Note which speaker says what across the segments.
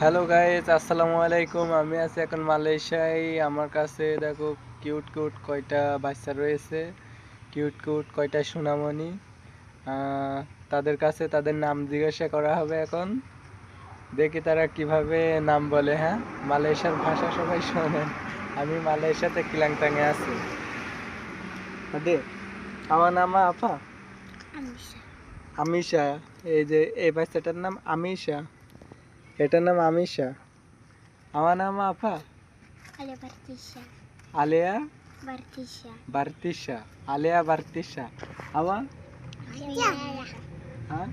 Speaker 1: Hello guys আসসালামু আলাইকুম আমি আছি এখন মালয়েশিয়ায়। আমার কাছে দেখো কিউট কিউট কয়টা বাচ্চা রয়েছে। কিউট কিউট কয়টা সোনামণি। তাদের কাছে তাদের নাম জিজ্ঞাসা করা হবে এখন। দেখি তারা কীভাবে নাম বলে হ্যাঁ? মালয়েশিয়ার ভাষা সবাই শোনেন আমি মালয়েশিয়াতে কিলাংটাঙে আছি। দে আমার নাম আপা?
Speaker 2: Amisha.
Speaker 1: আমিষা। এই যে এই বাচ্চাটার নাম আমিষা। এটার নাম আমিষা। আমার নাম
Speaker 2: Bartisha.
Speaker 1: আলিয়া. বার্তিসা আলিয়া বার্তিসা আমার. হ্যাঁ?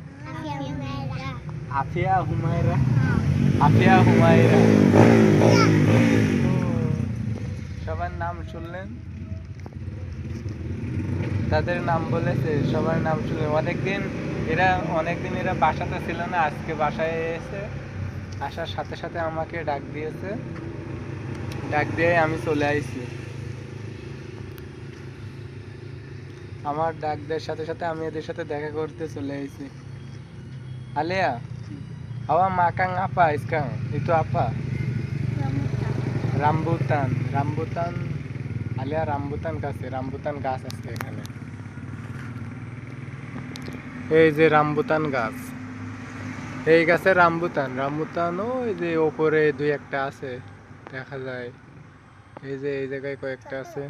Speaker 1: আফিয়া হুমায়রা। আফিয়া হুমায়রা? সবার নাম শুনলেন? তাদের নাম বলেছে সবার নাম শুনলেন। অনেকদিন এরা অনেকদিন এরা বাসাতে ছিল না আজকে বাসায় এসে আসার সাথে সাথে আমাকে ডাক দিয়েছে। ডাক দিয়ে আমি চলে আইছি। আমার ডাক দেওয়ার সাথে সাথে আমি এদের সাথে দেখা করতে চলে আইছি। আলিয়া আwa makang আপা itu apa
Speaker 2: Ramutan.
Speaker 1: rambutan rambutan Aliya rambutan গাছে রামবুতান গাছ আছে এখানে। এই যে রামবুতান গাছ। এই গাছে রামবুতান। রামবুতান ওই যে ওপরে দুই একটা আছে, দেখা যায়। এই যে, এই জায়গায় কয়েকটা আছে.